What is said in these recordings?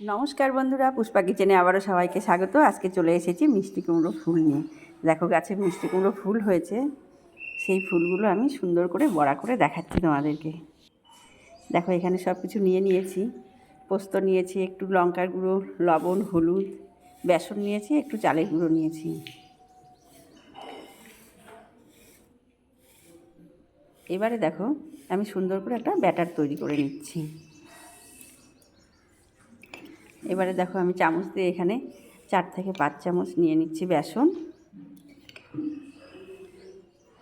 নমস্কার বন্ধুরা, পুষ্পা কিচেনে আবারও সবাইকে স্বাগত। আজকে চলে এসেছি মিষ্টি কুমড়ো ফুল নিয়ে। দেখো, গাছে মিষ্টি কুমড়ো ফুল হয়েছে। সেই ফুলগুলো আমি সুন্দর করে বড়া করে দেখাচ্ছি তোমাদেরকে। দেখো, এখানে সব কিছু নিয়ে নিয়েছি। পোস্ত নিয়েছি, একটু লঙ্কার গুঁড়ো, লবণ, হলুদ, বেসন নিয়েছি, একটু চালের গুঁড়ো নিয়েছি। এবারে দেখো, আমি সুন্দর করে একটা ব্যাটার তৈরি করে নিচ্ছি। এবারে দেখো আমি চামচ দিয়ে এখানে চার থেকে পাঁচ চামচ নিয়ে নিচ্ছি বেসন।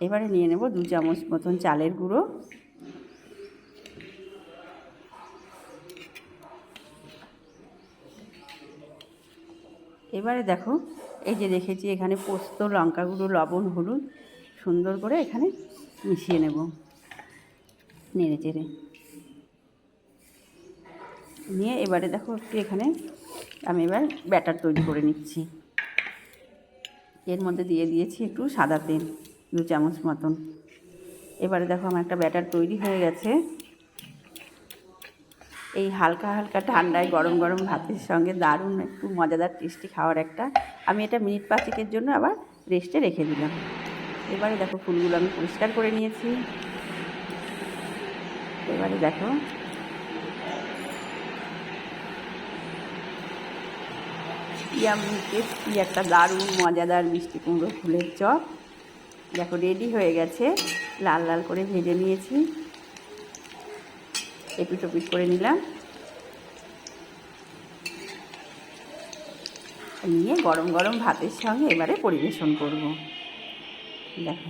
এবারে নিয়ে নেব দু চামচ মতন চালের গুঁড়ো। এবারে দেখো এই যে রেখেছি এখানে পোস্ত লঙ্কা গুঁড়ো লবণ, হলুদ সুন্দর করে এখানে মিশিয়ে নেব। নেড়ে চেড়ে। নিয়ে এবারে দেখো একটু এখানে আমি এবার ব্যাটার তৈরি করে নিচ্ছি। এর মধ্যে দিয়ে দিয়েছি একটু সাদা তেল, দু চামচ মতন। এবারে দেখো আমার একটা ব্যাটার তৈরি হয়ে গেছে। এই হালকা হালকা ঠান্ডায় গরম গরম ভাতের সঙ্গে দারুণ একটু মজাদার টেস্টি খাওয়ার একটা, আমি এটা মিনিট পাঁচেকের জন্য আবার রেস্টে রেখে দিলাম। এবারে দেখো ফুলগুলো আমি পরিষ্কার করে নিয়েছি। এবারে দেখো ইয়ামি টেস্টি একটা দারুণ মজাদার মিষ্টি কুমড়ো ফুলের চপ। দেখো রেডি হয়ে গেছে। লাল লাল করে ভেজে নিয়েছি। এপিট ওপিট করে নিলাম। নিয়ে গরম গরম ভাতের সঙ্গে এবারে পরিবেশন করব। দেখো।